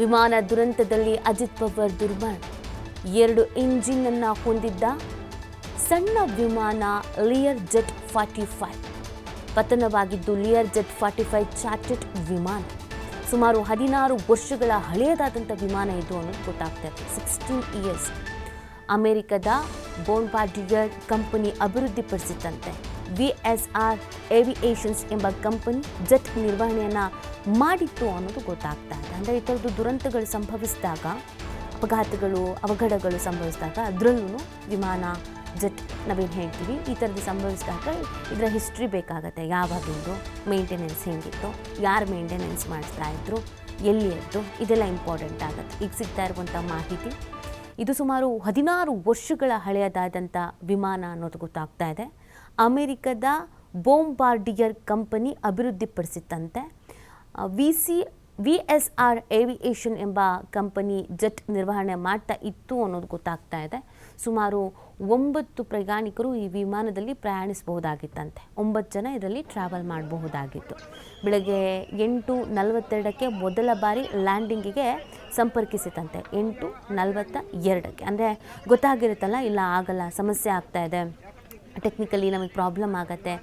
ವಿಮಾನ ದುರಂತದಲ್ಲಿ ಅಜಿತ್ ಪವರ್ ದುರ್ಮರಣ ಎರಡು ಇಂಜಿನ್ ಅನ್ನು ಹೊಂದಿದ್ದ ಸಣ್ಣ ವಿಮಾನ Lear jet forty five ಪತನವಾಗಿದ್ದು Lear jet forty five chartered ವಿಮಾನ. ಸುಮಾರು ಹದಿನಾರು ವರ್ಷಗಳ ಹಳೆಯದಾದಂಥ ವಿಮಾನ ಇದು ಅನ್ನೋದು ಗೊತ್ತಾಗ್ತಾ ಇದೆ. ಸಿಕ್ಸ್ಟೀನ್ ಇಯರ್ಸ್ ಅಮೆರಿಕದ ಬೋನ್ಬಾರ್ಡಿಯರ್ ಕಂಪನಿ ಅಭಿವೃದ್ಧಿಪಡಿಸಿದಂತೆ. ವಿ ಎಸ್ ಆರ್ ಏವಿಯೇಷನ್ಸ್ ಎಂಬ ಕಂಪನಿ ಜೆಟ್ ನಿರ್ವಹಣೆಯನ್ನು ಮಾಡಿತ್ತು ಅನ್ನೋದು ಗೊತ್ತಾಗ್ತಾ ಇದೆ. ಅಂದರೆ ಈ ಥರದ್ದು ದುರಂತಗಳು ಸಂಭವಿಸಿದಾಗ, ಅಪಘಾತಗಳು, ಅವಘಡಗಳು ಸಂಭವಿಸಿದಾಗ ಅದರಲ್ಲೂ ವಿಮಾನ, ಜೆಟ್ ನಾವೇನು ಹೇಳ್ತೀವಿ, ಈ ಥರದ್ದು ಸಂಭವಿಸಿದಾಗ ಇದರ ಹಿಸ್ಟ್ರಿ ಬೇಕಾಗತ್ತೆ. ಯಾವಾಗಿಂದು ಮೇಂಟೆನೆನ್ಸ್ ಹೇಗಿತ್ತು, ಯಾರು ಮೇಂಟೆನೆನ್ಸ್ ಮಾಡಿಸ್ತಾ ಇದ್ರು, ಎಲ್ಲಿ ಎದ್ದು ಇದೆಲ್ಲ ಇಂಪಾರ್ಟೆಂಟ್ ಆಗುತ್ತೆ. ಈಗ ಸಿಗ್ತಾ ಇರುವಂಥ ಮಾಹಿತಿ, ಇದು ಸುಮಾರು ಹದಿನಾರು ವರ್ಷಗಳ ಹಳೆಯದಾದಂಥ ವಿಮಾನ ಅನ್ನೋದು ಗೊತ್ತಾಗ್ತಾ ಇದೆ. ಅಮೆರಿಕದ Bombardier company ಅಭಿವೃದ್ಧಿಪಡಿಸಿತ್ತಂತೆ. V C V S R aviation ಎಂಬ ಕಂಪನಿ ಜೆಟ್ ನಿರ್ವಹಣೆ ಮಾಡ್ತಾ ಇತ್ತು ಅನ್ನೋದು ಗೊತ್ತಾಗ್ತಾ ಇದೆ. ಸುಮಾರು ಒಂಬತ್ತು ಪ್ರಯಾಣಿಕರು ಈ ವಿಮಾನದಲ್ಲಿ ಪ್ರಯಾಣಿಸಬಹುದಾಗಿತ್ತಂತೆ. ಒಂಬತ್ತು ಜನ ಇದರಲ್ಲಿ ಟ್ರಾವೆಲ್ ಮಾಡಬಹುದಾಗಿತ್ತು. ಬೆಳಗ್ಗೆ ಎಂಟು ನಲವತ್ತೆರಡಕ್ಕೆ ಮೊದಲ ಬಾರಿ ಲ್ಯಾಂಡಿಂಗಿಗೆ ಸಂಪರ್ಕಿಸಿತಂತೆ ಎಂಟು ನಲವತ್ತ ಎರಡಕ್ಕೆ. ಅಂದರೆ ಗೊತ್ತಾಗಿರುತ್ತಲ್ಲ, ಇಲ್ಲ ಆಗಲ್ಲ, ಸಮಸ್ಯೆ ಆಗ್ತಾ ಇದೆ. ಟೆಕ್ನಿಕಲಿ ನಮಗೆ ಪ್ರಾಬ್ಲಮ್ ಆಗುತ್ತೆ.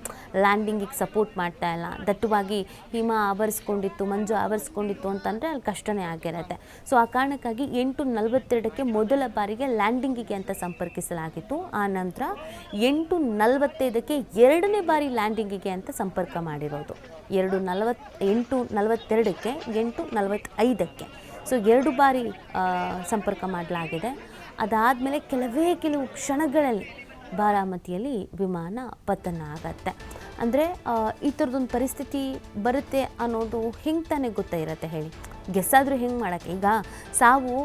ಲ್ಯಾಂಡಿಂಗಿಗೆ ಸಪೋರ್ಟ್ ಮಾಡ್ತಾ ಇಲ್ಲ. ದಟ್ಟವಾಗಿ ಹಿಮ ಆವರಿಸ್ಕೊಂಡಿತ್ತು, ಮಂಜು ಆವರಿಸ್ಕೊಂಡಿತ್ತು ಅಂತಂದರೆ ಅಲ್ಲಿ ಕಷ್ಟನೇ ಆಗಿರುತ್ತೆ. ಸೊ ಆ ಕಾರಣಕ್ಕಾಗಿ ಎಂಟು ನಲವತ್ತೆರಡಕ್ಕೆ ಮೊದಲ ಬಾರಿಗೆ ಲ್ಯಾಂಡಿಂಗಿಗೆ ಅಂತ ಸಂಪರ್ಕಿಸಲಾಗಿತ್ತು. ಆ ನಂತರ ಎಂಟು ನಲವತ್ತೈದಕ್ಕೆ ಎರಡನೇ ಬಾರಿ ಲ್ಯಾಂಡಿಂಗಿಗೆ ಅಂತ ಸಂಪರ್ಕ ಮಾಡಿರೋದು. ಎರಡು ನಲವತ್ತ, ಎಂಟು ನಲವತ್ತೆರಡಕ್ಕೆ, ಎಂಟು ನಲವತ್ತೈದಕ್ಕೆ. ಸೊ ಎರಡು ಬಾರಿ ಸಂಪರ್ಕ ಮಾಡಲಾಗಿದೆ. ಅದಾದಮೇಲೆ ಕೆಲವೇ ಕೆಲವು ಕ್ಷಣಗಳಲ್ಲಿ ಬಾರಾಮತಿಯಲ್ಲಿ ವಿಮಾನ ಪತನ ಆಗತ್ತೆ. ಅಂದರೆ ಈ ಥರದೊಂದು ಪರಿಸ್ಥಿತಿ ಬರುತ್ತೆ ಅನ್ನೋದು ಹೆಂಗೆ ತಾನೇ ಗೊತ್ತಾ ಇರತ್ತೆ ಹೇಳಿ. ಗೆಸ್ಸಾದರೂ ಹೆಂಗೆ ಮಾಡೋಕ್ಕೆ? ಈಗ ಸಾವು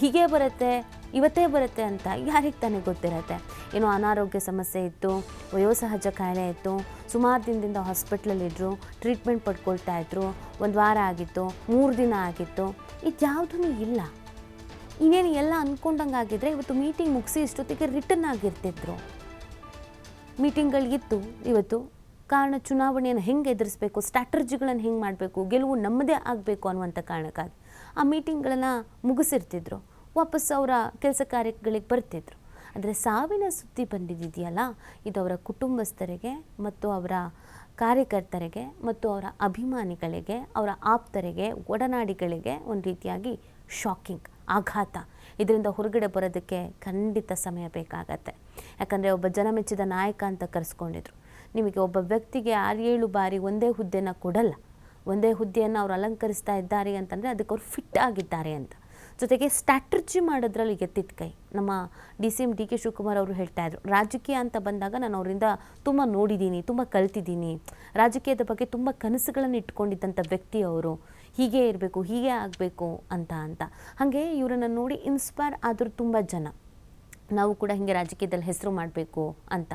ಹೀಗೆ ಬರುತ್ತೆ, ಇವತ್ತೇ ಬರುತ್ತೆ ಅಂತ ಯಾರಿಗೆ ತಾನೇ ಗೊತ್ತಿರತ್ತೆ? ಏನೋ ಅನಾರೋಗ್ಯ ಸಮಸ್ಯೆ ಇತ್ತು ವಯೋಸಹಜ ಕಾಯಿಲೆ ಇತ್ತು, ಸುಮಾರು ದಿನದಿಂದ ಹಾಸ್ಪಿಟ್ಲಲ್ಲಿದ್ದರು ಟ್ರೀಟ್ಮೆಂಟ್ ಪಡ್ಕೊಳ್ತಾ ಇದ್ರು, ಒಂದು ವಾರ ಆಗಿತ್ತು, ಮೂರು ದಿನ ಆಗಿತ್ತು ಇದು ಯಾವುದೂ ಇಲ್ಲ. ಇನ್ನೇನು ಎಲ್ಲ ಅಂದ್ಕೊಂಡಂಗೆ ಆಗಿದ್ರೆ ಇವತ್ತು ಮೀಟಿಂಗ್ ಮುಗಿಸಿ ಇಷ್ಟೊತ್ತಿಗೆ ರಿಟರ್ನ್ ಆಗಿರ್ತಿದ್ರು. ಮೀಟಿಂಗ್ಗಳಿಗಿತ್ತು ಇವತ್ತು ಕಾರಣ ಚುನಾವಣೆಯನ್ನು ಹೆಂಗೆ ಎದುರಿಸಬೇಕು ಸ್ಟ್ರಾಟರ್ಜಿಗಳನ್ನು ಹೆಂಗೆ ಮಾಡಬೇಕು, ಗೆಲುವು ನಮ್ಮದೇ ಆಗಬೇಕು ಅನ್ನುವಂಥ ಕಾರಣಕ್ಕಾಗಿ ಆ ಮೀಟಿಂಗ್ಗಳನ್ನು ಮುಗಿಸಿರ್ತಿದ್ರು. ವಾಪಸ್ ಅವರ ಕೆಲಸ ಕಾರ್ಯಗಳಿಗೆ ಬರ್ತಿದ್ರು. ಅಂದರೆ ಸಾವಿನ ಸುದ್ದಿ ಬಂದಿದ್ದಿದೆಯಲ್ಲ, ಇದು ಅವರ ಕುಟುಂಬಸ್ಥರಿಗೆ ಮತ್ತು ಅವರ ಕಾರ್ಯಕರ್ತರಿಗೆ ಮತ್ತು ಅವರ ಅಭಿಮಾನಿಗಳಿಗೆ, ಅವರ ಆಪ್ತರಿಗೆ, ಒಡನಾಡಿಗಳಿಗೆ ಒಂದು ರೀತಿಯಾಗಿ ಶಾಕಿಂಗ್ ಆಘಾತ. ಇದರಿಂದ ಹೊರಗಡೆ ಬರೋದಕ್ಕೆ ಖಂಡಿತ ಸಮಯ ಬೇಕಾಗತ್ತೆ. ಯಾಕಂದರೆ ಒಬ್ಬ ಜನಮೆಚ್ಚಿದ ನಾಯಕ ಅಂತ ಕರೆಸ್ಕೊಂಡಿದ್ರು. ನಿಮಗೆ ಒಬ್ಬ ವ್ಯಕ್ತಿಗೆ ಆರೇಳು ಬಾರಿ ಒಂದೇ ಹುದ್ದೆನ ಕೊಡಲ್ಲ. ಒಂದೇ ಹುದ್ದೆಯನ್ನು ಅವರು ಅಲಂಕರಿಸ್ತಾ ಇದ್ದಾರೆ ಅಂತಂದರೆ ಅದಕ್ಕೆ ಅವ್ರು ಫಿಟ್ ಆಗಿದ್ದಾರೆ ಅಂತ. ಜೊತೆಗೆ ಸ್ಟ್ರಾಟಜಿ ಮಾಡೋದ್ರಲ್ಲಿ ಎತ್ತಿದ ಕೈ. ನಮ್ಮ D C M D K Shivakumar ಅವರು ಹೇಳ್ತಾ ಇದ್ರು, ರಾಜಕೀಯ ಅಂತ ಬಂದಾಗ ನಾನು ಅವರಿಂದ ತುಂಬ ನೋಡಿದ್ದೀನಿ ತುಂಬ ಕಲ್ತಿದ್ದೀನಿ ರಾಜಕೀಯದ ಬಗ್ಗೆ ತುಂಬ ಕನಸುಗಳನ್ನು ಇಟ್ಕೊಂಡಿದ್ದಂಥ ವ್ಯಕ್ತಿ ಅವರು. ಹೀಗೆ ಇರಬೇಕು, ಹೀಗೆ ಆಗಬೇಕು ಅಂತ ಅಂತ. ಹಾಗೆ ಇವರನ್ನು ನೋಡಿ ಇನ್ಸ್ಪೈರ್ ಆದರೂ ತುಂಬ ಜನ. ನಾವು ಕೂಡ ಹೀಗೆ ರಾಜಕೀಯದಲ್ಲಿ ಹೆಸರು ಮಾಡಬೇಕು ಅಂತ.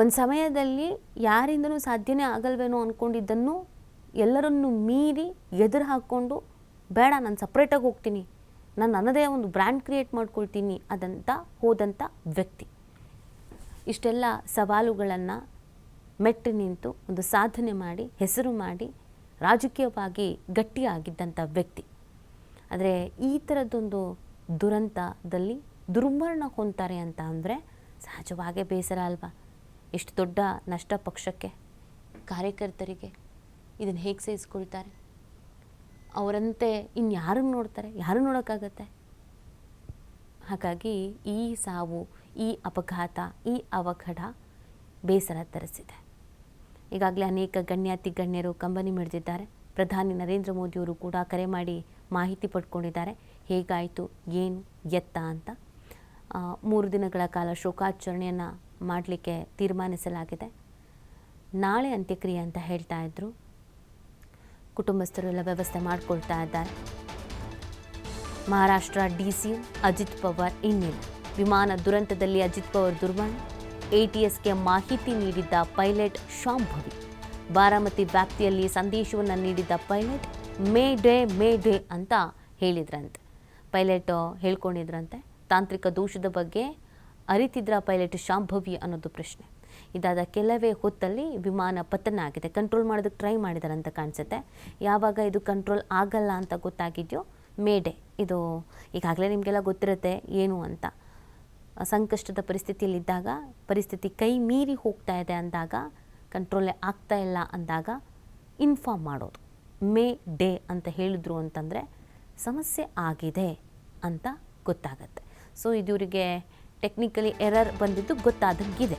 ಒಂದು ಸಮಯದಲ್ಲಿ ಯಾರಿಂದನೂ ಸಾಧ್ಯನೇ ಆಗಲ್ವೇನೋ ಅಂದ್ಕೊಂಡಿದ್ದನ್ನು ಎಲ್ಲರನ್ನು ಮೀರಿ ಎದುರು ಹಾಕ್ಕೊಂಡು, ಬೇಡ, ನಾನು ಸಪ್ರೇಟಾಗಿ ಹೋಗ್ತೀನಿ. ನಾನು ನನ್ನದೇ ಒಂದು ಬ್ರ್ಯಾಂಡ್ ಕ್ರಿಯೇಟ್ ಮಾಡ್ಕೊಳ್ತೀನಿ ಅದಂತ ಹೋದಂಥ ವ್ಯಕ್ತಿ. ಇಷ್ಟೆಲ್ಲ ಸವಾಲುಗಳನ್ನು ಮೆಟ್ಟಿ ನಿಂತು ಒಂದು ಸಾಧನೆ ಮಾಡಿ, ಹೆಸರು ಮಾಡಿ, ರಾಜಕೀಯವಾಗಿ ಗಟ್ಟಿಯಾಗಿದ್ದಂಥ ವ್ಯಕ್ತಿ. ಆದರೆ ಈ ಥರದ್ದೊಂದು ದುರಂತದಲ್ಲಿ ದುರ್ಮರಣ ಹೊಂತಾರೆ ಅಂತ ಅಂದರೆ ಸಹಜವಾಗೇ ಬೇಸರ ಅಲ್ವಾ? ಎಷ್ಟು ದೊಡ್ಡ ನಷ್ಟ ಪಕ್ಷಕ್ಕೆ ಕಾರ್ಯಕರ್ತರಿಗೆ ಇದನ್ನು ಹೇಗೆ ಸಹಿಸ್ಕೊಳ್ತಾರೆ ಅವರಂತೆ ಇನ್ಯಾರನ್ನು ನೋಡ್ತಾರೆ? ಯಾರು ನೋಡೋಕ್ಕಾಗತ್ತೆ? ಹಾಗಾಗಿ ಈ ಸಾವು, ಈ ಅಪಘಾತ, ಈ ಅವಘಡ ಬೇಸರ ತರಿಸಿದೆ. ಈಗಾಗಲೇ ಅನೇಕ ಗಣ್ಯಾತಿ ಗಣ್ಯರು ಕಂಬನಿ ಮಿಡಿದಿದ್ದಾರೆ. ಪ್ರಧಾನಿ ನರೇಂದ್ರ ಮೋದಿಯವರು ಕೂಡ ಕರೆ ಮಾಡಿ ಮಾಹಿತಿ ಪಡ್ಕೊಂಡಿದ್ದಾರೆ. ಹೇಗಾಯಿತು? ಏನು ಎತ್ತ ಅಂತ. ಮೂರು ದಿನಗಳ ಕಾಲ ಶೋಕಾಚರಣೆಯನ್ನು ಮಾಡಲಿಕ್ಕೆ ತೀರ್ಮಾನಿಸಲಾಗಿದೆ. ನಾಳೆ ಅಂತ್ಯಕ್ರಿಯೆ ಅಂತ ಹೇಳ್ತಾ ಇದ್ರು. ಕುಟುಂಬಸ್ಥರು ಎಲ್ಲ ವ್ಯವಸ್ಥೆ ಮಾಡಿಕೊಳ್ತಾ ಇದ್ದಾರೆ. ಮಹಾರಾಷ್ಟ್ರ ಡಿಸಿ ಅಜಿತ್ ಪವಾರ್ ಇನ್ನಿಲ್ಲ. ವಿಮಾನ ದುರಂತದಲ್ಲಿ ಅಜಿತ್ ಪವಾರ್ ದುರ್ಮರಣ ಎಟಿಎಸ್ಗೆ ಮಾಹಿತಿ ನೀಡಿದ್ದ ಪೈಲಟ್ ಶಾಂಭವಿ ಬಾರಾಮತಿ ವ್ಯಾಪ್ತಿಯಲ್ಲಿ ಸಂದೇಶವನ್ನು ನೀಡಿದ್ದ pilot, mayday mayday ಅಂತ ಹೇಳಿದ್ರಂತೆ. ಪೈಲಟ್ ಹೇಳ್ಕೊಂಡಿದ್ರಂತೆ, ತಾಂತ್ರಿಕ ದೋಷದ ಬಗ್ಗೆ ಅರಿತಿದ್ರ ಪೈಲಟ್ ಶಾಂಭವಿ ಅನ್ನೋದು ಪ್ರಶ್ನೆ. ಇದಾದ ಕೆಲವೇ ಹೊತ್ತಲ್ಲಿ ವಿಮಾನ ಪತನ ಆಗಿದೆ. ಕಂಟ್ರೋಲ್ ಮಾಡೋದಕ್ಕೆ ಟ್ರೈ ಮಾಡಿದಾರಂತ ಕಾಣಿಸುತ್ತೆ. ಯಾವಾಗ ಇದು ಕಂಟ್ರೋಲ್ ಆಗಲ್ಲ ಅಂತ ಗೊತ್ತಾಗಿದೆಯೋ ಮೇಡೆ ಇದು ಈಗಾಗಲೇ ನಿಮಗೆಲ್ಲ ಗೊತ್ತಿರುತ್ತೆ ಏನು ಅಂತ. ಸಂಕಷ್ಟದ ಪರಿಸ್ಥಿತಿಯಲ್ಲಿದ್ದಾಗ, ಪರಿಸ್ಥಿತಿ ಕೈ ಮೀರಿ ಹೋಗ್ತಾ ಇದೆ ಅಂದಾಗ ಕಂಟ್ರೋಲೇ ಆಗ್ತಾ ಇಲ್ಲ ಅಂದಾಗ ಇನ್ಫಾರ್ಮ್ ಮಾಡೋದು. ಮೇ ಡೇ ಅಂತ ಹೇಳಿದ್ರು ಅಂತಂದರೆ ಸಮಸ್ಯೆ ಆಗಿದೆ ಅಂತ ಗೊತ್ತಾಗತ್ತೆ. ಸೊ ಇದು ಇವರಿಗೆ ಟೆಕ್ನಿಕಲಿ ಎರರ್ ಬಂದಿದ್ದು ಗೊತ್ತಾದಂಗಿದೆ.